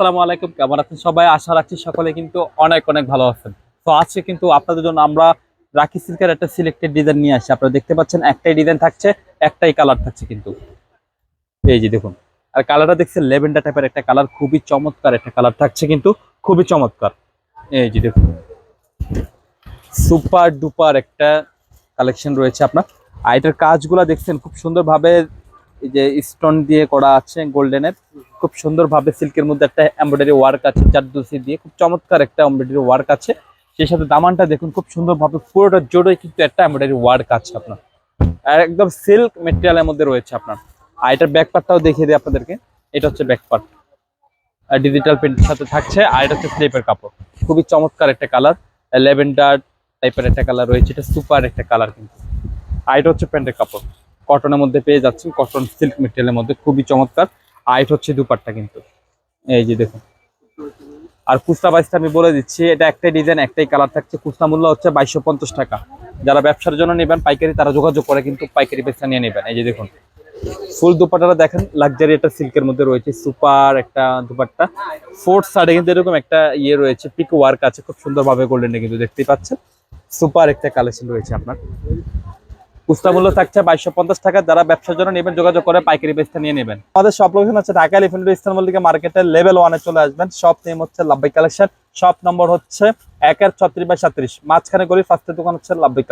আসসালামু আলাইকুম, কেমন আছেন সবাই? আশা রাখছি সকলে কিন্তু অনেক অনেক ভালো আছেন। তো আজকে কিন্তু আপনাদের জন্য আমরা রাখি সিল্কের একটা সিলেক্টেড ডিজাইন নিয়ে আসছি আপনারা দেখতে পাচ্ছেন, একটাই ডিজাইন থাকছে, একটাই কালার থাকছে কিন্তু। এই যে দেখুন, আর কালারটা দেখছেন লেভেন্ডার টাইপের একটা কালার খুবই চমৎকার একটা কালার থাকছে কিন্তু, খুবই চমৎকার। এই যে দেখুন সুপার ডুপার একটা কালেকশন রয়েছে আপনার। আর এটার কাজগুলো দেখছেন, খুব সুন্দরভাবে এই যে স্টোন দিয়ে করা আছে গোল্ডেনের খুব সুন্দরভাবে সিল্কের মধ্যে একটা এমব্রয়ডারি ওয়ার্ক আছে চারদোসি দিয়ে, খুব চমৎকার একটা এমব্রয়ডারি ওয়ার্ক আছে। সেই সাথে দামানটা দেখুন, খুব সুন্দরভাবে পুরোটা জোড়ে কিন্তু একটা এমব্রয়ডারি ওয়ার্ক আছে আপনার। আর একদম সিল্ক মেটেরিয়ালের মধ্যে রয়েছে আপনার। আর এটার ব্যাক পার্টটাও দেখিয়ে দিই আপনাদেরকে, এটা হচ্ছে ব্যাক পার্ট আর ডিজিটাল প্রিন্টের সাথে থাকছে, আর এটা হচ্ছে স্লিপের কাপড়। খুবই চমৎকার একটা কালার লেভেন্ডার টাইপের একটা কালার রয়েছে, এটা সুপার একটা কালার কিন্তু। আর এটা হচ্ছে প্যান্টের কাপড়। কটনের মধ্যে পেয়ে যাচ্ছেন। কটন সিল্ক মেটেরিয়ালের মধ্যে খুবই চমৎকার। আইট হচ্ছে দুপাট্টা কিন্তু। এই যে দেখুন। আর খুচরা বাইসটা আমি বলে দিচ্ছি, এটা একটাই ডিজাইন একটাই কালার থাকছে। খুচরা মূল্য হচ্ছে বাইশশো পঞ্চাশ টাকা। যারা ব্যবসার জন্য নেবেন, পাইকারি তারা যোগাযোগ করে কিন্তু পাইকারি বেচা নিয়ে নেবেন। এই যে দেখুন। ফুল দুপাট্টাটা দেখেন লাক্সারি একটা সিল্কের মধ্যে রয়েছে সুপার একটা দুপাট্টা। ফোর্থ সাইডে কিন্তু এরকম একটা ইয়ে রয়েছে পিক ওয়ার্ক আছে। খুব সুন্দরভাবে গোল্ডেনে কিন্তু দেখতেই পাচ্ছেন। সুপার একটা কালেকশন রয়েছে আপনার। খুচরা মূল্য থাকছে বাইশশো পঞ্চাশ টাকা। যারা ব্যবসার জন্য নেবেন, যোগাযোগ করে পাইকারি বেচতে নিয়ে নেবেন। আমাদের সব লোকেশন হচ্ছে ঢাকা এলিফেন্ট ইসলাম মল্লিকা মার্কেটের লেভেল ওয়ানে চলে আসবেন। সব নেম হচ্ছে লাভবাই কালেকশন সব নম্বর হচ্ছে একের ছত্রিশ বাই সাত্রিশ। মাঝখানে গলি ফার্স্টের দোকান হচ্ছে লাভবাই